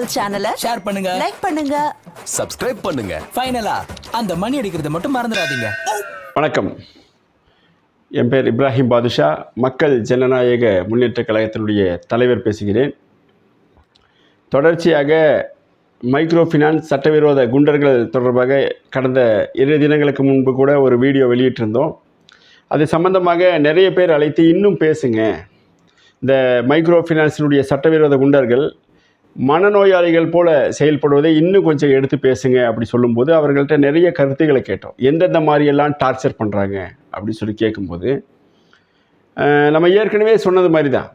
சேனலை ஷேர் பண்ணுங்க. லைக் பண்ணுங்க. சப்ஸ்கிரைப் பண்ணுங்க. ஃபைனலா அந்த மணி அடிக்கிறத மட்டும் மறந்துடாதீங்க. வணக்கம். என் பேர் இப்ராஹிம் பாதுஷா. மக்கள் ஜனநாயக முன்னேற்றக் கழகத்தினுடைய தலைவர் பேசுகிறேன். தொடர்ச்சியாக மைக்ரோ ஃபினான்ஸ் சட்டவிரோத குண்டர்கள் தொடர்பாக கடந்த இரு தினங்களுக்கு முன்பு கூட ஒரு வீடியோ வெளியிட்டிருந்தோம். அது சம்பந்தமாக நிறைய பேர் அழைத்து இன்னும் பேசுங்க. இந்த மைக்ரோ ஃபினான்ஸினுடைய சட்டவிரோத குண்டர்கள் மனநோயாளிகள் போல செயல்படுவதை இன்னும் கொஞ்சம் எடுத்து பேசுங்க அப்படி சொல்லும்போது அவர்கள்ட்ட நிறைய கருத்துக்களை கேட்டோம். எந்தெந்த மாதிரியெல்லாம் டார்ச்சர் பண்ணுறாங்க அப்படின்னு சொல்லி கேட்கும்போது நம்ம ஏற்கனவே சொன்னது மாதிரி தான்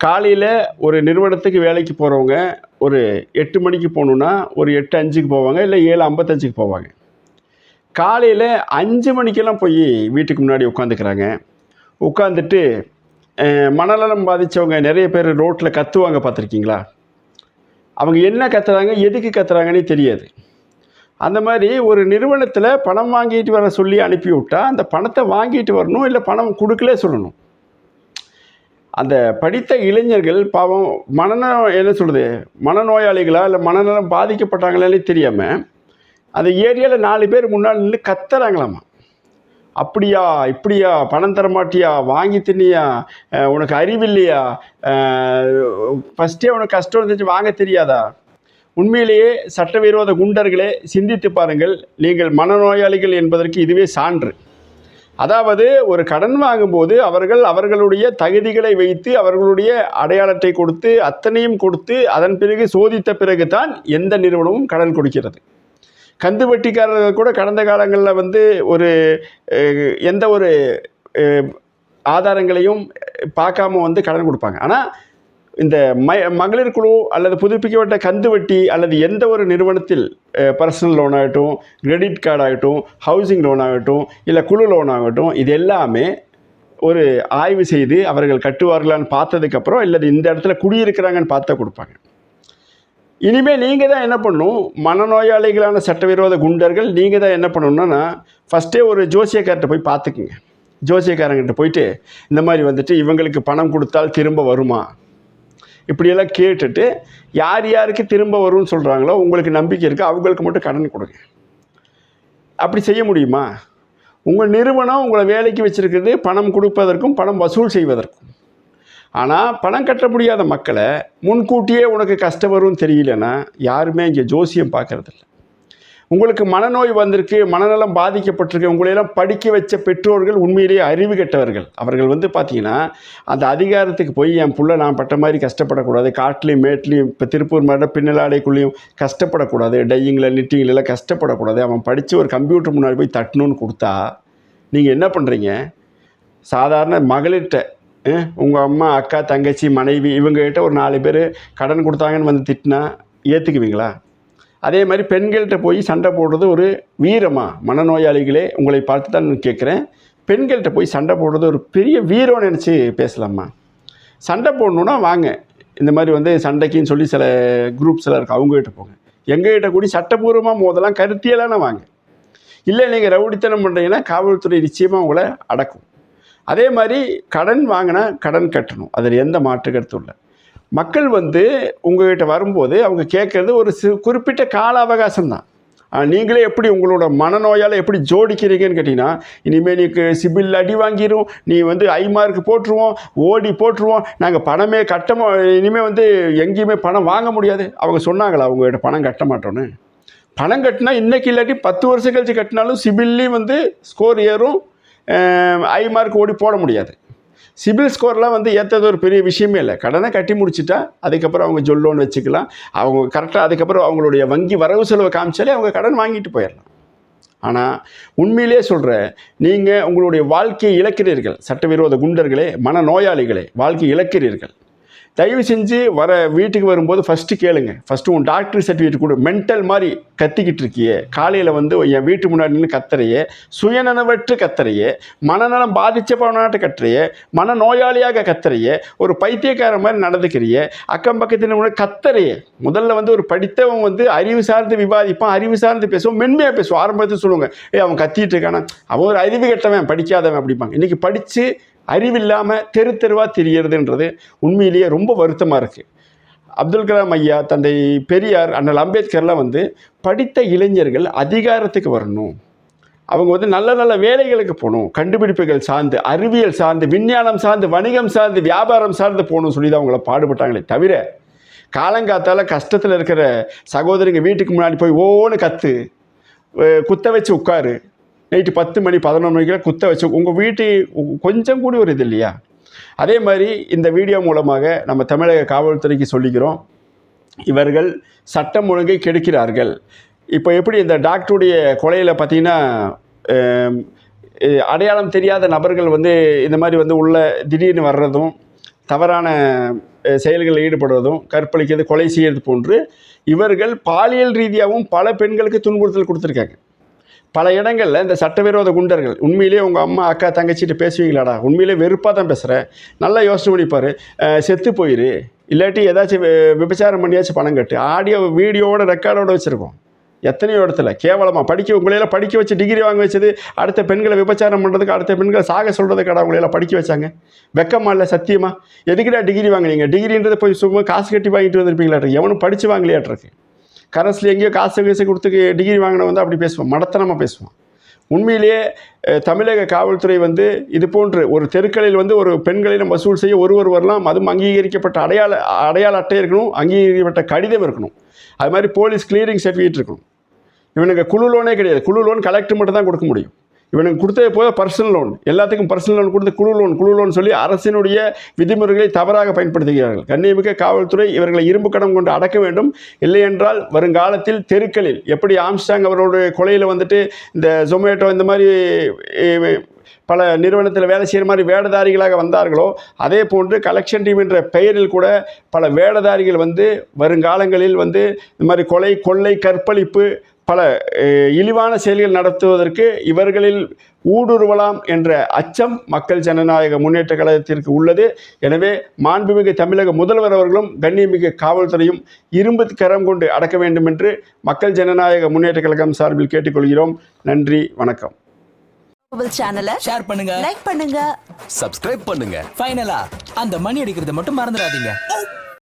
காலையில் ஒரு நிறுவனத்துக்கு வேலைக்கு போகிறவங்க ஒரு எட்டு மணிக்கு போகணுன்னா ஒரு எட்டு அஞ்சுக்கு போவாங்க இல்லை ஏழு ஐம்பத்தஞ்சுக்கு போவாங்க. காலையில் அஞ்சு மணிக்கெல்லாம் போய் வீட்டுக்கு முன்னாடி உட்காந்துக்கிறாங்க. உட்காந்துட்டு மனநலம் பாதித்தவங்க நிறைய பேர் ரோட்டில் கத்துவாங்க பார்த்துருக்கீங்களா? அவங்க என்ன கத்துறாங்க எதுக்கு கத்துறாங்கன்னே தெரியாது. அந்த மாதிரி ஒரு நிறுவனத்தில் பணம் வாங்கிட்டு வர சொல்லி அனுப்பி விட்டால் அந்த பணத்தை வாங்கிட்டு வரணும் இல்லை பணம் கொடுக்கலே சொல்லணும். அந்த படித்த இளைஞர்கள் பாவம் மனநலம் என்ன சொல்கிறது மனநோயாளிகளா இல்லை மனநலம் பாதிக்கப்பட்டாங்களானே தெரியாமல் அந்த ஏரியாவில் நாலு பேர் முன்னால் நின்று கத்துறாங்களாமா? அப்படியா இப்படியா பணம் தரமாட்டியா வாங்கி தின்னியா உனக்கு அறிவில்லையா? ஃபஸ்ட்டே உனக்கு கஷ்டம் இருந்துச்சு வாங்க தெரியாதா? உண்மையிலேயே சட்டவிரோத குண்டர்களே சிந்தித்து பாருங்கள் நீங்கள் மனநோயாளிகள் என்பதற்கு இதுவே சான்று. அதாவது ஒரு கடன் வாங்கும்போது அவர்கள் அவர்களுடைய தகுதிகளை வைத்து அவர்களுடைய அடையாளத்தை கொடுத்து அத்தனையும் கொடுத்து அதன் பிறகு சோதித்த பிறகு தான் எந்த நிறுவனமும் கடன் கொடுக்கிறது. கந்து வட்டிக்காரர்கள் கூட கடந்த காலங்களில் வந்து ஒரு எந்த ஒரு ஆதாரங்களையும் பார்க்காம வந்து கடன் கொடுப்பாங்க. ஆனால் இந்த ம மகளிர் குழு அல்லது புதுப்பிக்கப்பட்ட கந்து வட்டி அல்லது எந்த ஒரு நிறுவனத்தில் பர்சனல் லோன் ஆகட்டும் கிரெடிட் கார்டு ஆகட்டும் ஹவுசிங் லோன் ஆகட்டும் இல்லை குழு லோன் ஆகட்டும் இது எல்லாமே ஒரு ஆய்வு செய்து அவர்கள் கட்டுவார்களான்னு பார்த்ததுக்கப்புறம் இல்லை இந்த இடத்துல குடியிருக்கிறாங்கன்னு பார்த்தா கொடுப்பாங்க. இனிமேல் நீங்கள் தான் என்ன பண்ணணும்? மனநோயாளிகளான சட்டவிரோத குண்டர்கள் நீங்கள் தான் என்ன பண்ணணும்னா ஃபஸ்ட்டே ஒரு ஜோசியக்கார்ட்ட போய் பார்த்துக்குங்க. ஜோசியக்காரங்கிட்ட போயிட்டு இந்த மாதிரி வந்துட்டு இவங்களுக்கு பணம் கொடுத்தால் திரும்ப வருமா? இப்படியெல்லாம் கேட்டுட்டு யார் யாருக்கு திரும்ப வரும்னு சொல்கிறாங்களோ உங்களுக்கு நம்பிக்கை இருக்குது அவங்களுக்கு மட்டும் கடன் கொடுங்க. அப்படி செய்ய முடியுமா? உங்கள் நிறுவனம் உங்களை வேலைக்கு வச்சுருக்கிறது பணம் கொடுப்பதற்கும் பணம் வசூல் செய்வதற்கும். ஆனால் பணம் கட்ட முடியாத மக்களை முன்கூட்டியே உனக்கு கஷ்டம் வரும்னு தெரியலன்னா யாருமே இங்கே ஜோசியம் பார்க்கறதில்ல. உங்களுக்கு மனநோய் வந்திருக்கு மனநலம் பாதிக்கப்பட்டிருக்கு உங்களையெல்லாம் படிக்க வச்ச பெற்றோர்கள் உண்மையிலேயே அறிவு கெட்டவர்கள். அவர்கள் வந்து பார்த்தீங்கன்னா அந்த அதிகாரத்துக்கு போய் என் புள்ள நான் பட்ட மாதிரி கஷ்டப்படக்கூடாது காட்டிலையும் மேட்லேயும் இப்போ திருப்பூர் மாதிரி பின்னலாடைக்குள்ளேயும் கஷ்டப்படக்கூடாது டையிங்கில் நிட்டிங்கில் கஷ்டப்படக்கூடாது. அவன் படித்து ஒரு கம்ப்யூட்டர் முன்னாடி போய் தட்டணும்னு கொடுத்தா நீங்கள் என்ன பண்ணுறீங்க சாதாரண மகளிர்கிட்ட உங்கள் அம்மா அக்கா தங்கச்சி மனைவி இவங்ககிட்ட ஒரு நாலு பேர் கடன் கொடுத்தாங்கன்னு வந்து திட்டினா ஏற்றுக்குவீங்களா அதே மாதிரி பெண்கள்கிட்ட போய் சண்டை போடுறது ஒரு வீரமாக மனநோயாளிகளே உங்களை பார்த்து தான் நான் கேட்குறேன். பெண்கள்கிட்ட போய் சண்டை போடுறது ஒரு பெரிய வீரம் நினச்சி பேசலாமா? சண்டை போடணுன்னா வாங்க. இந்த மாதிரி வந்து சண்டைக்குன்னு சொல்லி சில குரூப்ஸ் எல்லாம் இருக்குது அவங்ககிட்ட போங்க. எங்ககிட்ட கூடி சட்டப்பூர்வமாக மோதலாம் கருத்தியலான வாங்க. இல்லை நீங்கள் ரவுடித்தனம் பண்ணுறீங்கன்னா காவல்துறை நிச்சயமாக உங்களை அடக்கும். அதே மாதிரி கடன் வாங்கினா கடன் கட்டணும். அதில் எந்த மாற்று கருத்தும் இல்லை. மக்கள் வந்து உங்கள்கிட்ட வரும்போது அவங்க கேட்குறது ஒரு சி குறிப்பிட்ட கால அவகாசம் தான். நீங்களே எப்படி உங்களோட மனநோயால் எப்படி ஜோடிக்கிறீங்கன்னு கேட்டிங்கன்னா இனிமேல் நீக்கு சிபில் அடி வாங்கிரும் நீ வந்து ஐ மார்க் போட்டுருவோம் ஓடி போட்டுருவோம் நாங்கள் பணமே கட்டமோ இனிமேல் வந்து எங்கேயுமே பணம் வாங்க முடியாது. அவங்க சொன்னாங்களா அவங்ககிட்ட பணம் கட்ட மாட்டோன்னு பணம் கட்டினா இன்றைக்கி இல்லாட்டி பத்து வருஷம் கழிச்சு கட்டினாலும் சிபில்லையும் வந்து ஸ்கோர் ஏறும் ஐ மார்க் ஓடி போட முடியாது. சிபில் ஸ்கோர்லாம் வந்து ஏற்றது ஒரு பெரிய விஷயமே இல்லை. கடனை கட்டி முடிச்சுட்டா அதுக்கப்புறம் அவங்க ஜொல்லோன் வச்சுக்கலாம். அவங்க கரெக்டாக அதுக்கப்புறம் அவங்களுடைய வங்கி வரவு செலவை காமிச்சாலே அவங்க கடன் வாங்கிட்டு போயிடலாம் ஆனால் உண்மையிலே சொல்கிறேன் நீங்கள் உங்களுடைய வாழ்க்கையை இழக்கிறீர்கள். சட்டவிரோத குண்டர்களே மன நோயாளிகளே வாழ்க்கை இழக்கிறீர்கள். தயவு செஞ்சு வர வீட்டுக்கு வரும்போது ஃபஸ்ட்டு கேளுங்க. ஃபஸ்ட்டு உன் டாக்டர் சர்டிஃபிகேட் கொடு. மென்டல் மாதிரி கத்திக்கிட்டு இருக்கியே. காலையில் வந்து என் வீட்டு முன்னாடி நின்று கத்துறையே. சுயநனவற்று கத்துறையே. மனநலம் பாதிச்சப்பவனாட்டு கத்துறையே. மனநோயாளியாக கத்துறையே. ஒரு பைத்தியக்கார மாதிரி நடந்துக்கிறியே. அக்கம் பக்கத்தில் உள்ள கத்துறையே. முதல்ல வந்து ஒரு படித்தவன் வந்து அறிவு சார்ந்து விவாதிப்பான். அறிவு சார்ந்து பேசுவோம் மென்மையாக பேசுவோம் ஆரம்பத்தில் சொல்லுவாங்க ஏய் அவன் கத்திட்டு இருக்கானா? அவன் ஒரு அறிவு கெட்டவன் படிக்காதவன் அப்படிப்பாங்க இன்றைக்கி படித்து அறிவில்லாமல் தெரு தெருவாக தெரிகிறதுன்றது உண்மையிலேயே ரொம்ப வருத்தமாக இருக்குது அப்துல் கலாம் ஐயா தந்தை பெரியார் அண்ணல் அம்பேத்கர்லாம் வந்து படித்த இளைஞர்கள் அதிகாரத்துக்கு வரணும். அவங்க வந்து நல்ல நல்ல வேலைகளுக்கு போகணும். கண்டுபிடிப்புகள் சார்ந்து அறிவியல் சார்ந்து விஞ்ஞானம் சார்ந்து வணிகம் சார்ந்து வியாபாரம் சார்ந்து போகணும்னு சொல்லி தான் அவங்கள பாடுபட்டாங்களே தவிர காலங்காத்தால் கஷ்டத்தில் இருக்கிற சகோதரிங்க வீட்டுக்கு முன்னாடி போய் ஓன்னு கத்து குத்த வச்சு உட்காரு நைட்டு பத்து மணி பதினொன்று மணிக்கெல்லாம் குத்த வச்சு உங்கள் வீட்டு உ- கொஞ்சம் கூடி ஒரு இது இல்லையா? அதே மாதிரி இந்த வீடியோ மூலமாக நம்ம தமிழக காவல்துறைக்கு சொல்லிக்கிறோம். இவர்கள் சட்டம் ஒழுங்கை கெடுக்கிறார்கள். இப்போ எப்படி இந்த டாக்டருடைய கொலையில் பார்த்தீங்கன்னா அடையாளம் தெரியாத நபர்கள் வந்து இந்த மாதிரி வந்து உள்ள திடீர்னு வர்றதும் தவறான செயல்களில் ஈடுபடுவதும் கற்பழிக்கிறது கொலை செய்கிறது போன்று இவர்கள் பாலியல் ரீதியாகவும் பல பெண்களுக்கு துன்புறுத்தல் கொடுத்துருக்காங்க. பல இடங்களில் இந்த சட்டவிரோத குண்டர்கள் உண்மையிலேயே உங்கள் அம்மா அக்கா தங்கச்சிட்டு பேசுவீங்களாடா? உண்மையிலே வெறுப்பாக தான் பேசுகிறேன் நல்லா யோசனை பண்ணிப்பார் செத்து போயிரு. இல்லாட்டி ஏதாச்சும் விபச்சாரம் பண்ணியாச்சும் பணம் கட்டு. ஆடியோ வீடியோவோட ரெக்கார்டோட வச்சுருக்கோம் எத்தனையோ இடத்துல. கேவலமாக படிக்க உங்களையெல்லாம் படிக்க வச்சு டிகிரி வாங்க வச்சது அடுத்த பெண்களை விபச்சாரம் பண்ணுறதுக்கு அடுத்த பெண்களை சாக சொல்கிறதுக்காடா உங்களையெல்லாம் படிக்க வச்சாங்க? வெக்கமா இல்லை சத்தியமாக எதுக்குடா டிகிரி வாங்கினீங்க? டிகிரின்றது போய் சும்மா காசு கட்டி வாங்கிட்டு வந்திருப்பீங்களாட்டு எவனும் படித்து வாங்கலையாட்டிருக்கு கரஸ்ல எங்கேயோ காசு கீசு கொடுத்து டிகிரி வாங்கின வந்து அப்படி பேசுவான். மடத்தனமாக பேசுவான். உண்மையிலேயே தமிழக காவல்துறை வந்து இது போன்று ஒரு தெருக்களில் வந்து ஒரு பெண்களிடம் வசூல் செய்ய ஒருவர் வரலாம். அதுவும் அங்கீகரிக்கப்பட்ட அடையாள அடையாள அட்டை இருக்கணும் அங்கீகரிக்கப்பட்ட கடிதம் இருக்கணும். அது மாதிரி போலீஸ் கிளியரிங் சர்டிஃபிகேட் இருக்கணும். இவனுக்கு குழு லோனே கிடையாது. குழு லோன் கலெக்டர் மட்டும் தான் கொடுக்க முடியும். இவனுக்கு கொடுத்தது போக பர்சனல் லோன் எல்லாத்துக்கும் பர்சனல் லோன் கொடுத்து குழு லோன் குழு லோன் சொல்லி அரசினுடைய விதிமுறைகளை தவறாக பயன்படுத்துகிறார்கள். கண்ணியமிக்க காவல்துறை இவர்களை இரும்பு கடம் கொண்டு அடக்க வேண்டும். இல்லை என்றால் வருங்காலத்தில் தெருக்களில் எப்படி ஆம்ஸ்டாங் அவருடைய கொலையில் வந்துட்டு இந்த ஜொமேட்டோ இந்த மாதிரி பல நிறுவனத்தில் வேலை செய்கிற மாதிரி வேடதாரிகளாக வந்தார்களோ அதே போன்று கலெக்ஷன் டீம் என்ற பெயரில் கூட பல வேடதாரிகள் வந்து வருங்காலங்களில் வந்து இந்த மாதிரி கொலை கொள்ளை கற்பழிப்பு பல இழிவான செயல்கள் நடத்துவதற்கு இவர்களில் ஊடுருவலாம் என்ற அச்சம் மக்கள் ஜனநாயக முன்னேற்ற கழகத்திற்கு உள்ளது. எனவே மாண்புமிகு தமிழக முதல்வர் அவர்களும் கண்ணியமிகு காவல்துறையும் இரும்பு கரம் கொண்டு அடக்க வேண்டும் என்று மக்கள் ஜனநாயக முன்னேற்ற கழகம் சார்பில் கேட்டுக்கொள்கிறோம். நன்றி வணக்கம். சேனலை ஷேர் பண்ணுங்க. லைக் பண்ணுங்க. சப்ஸ்கிரைப் பண்ணுங்க. ஃபைனலா அந்த மணி அடிக்கிறத மட்டும் மறந்துடாதீங்க.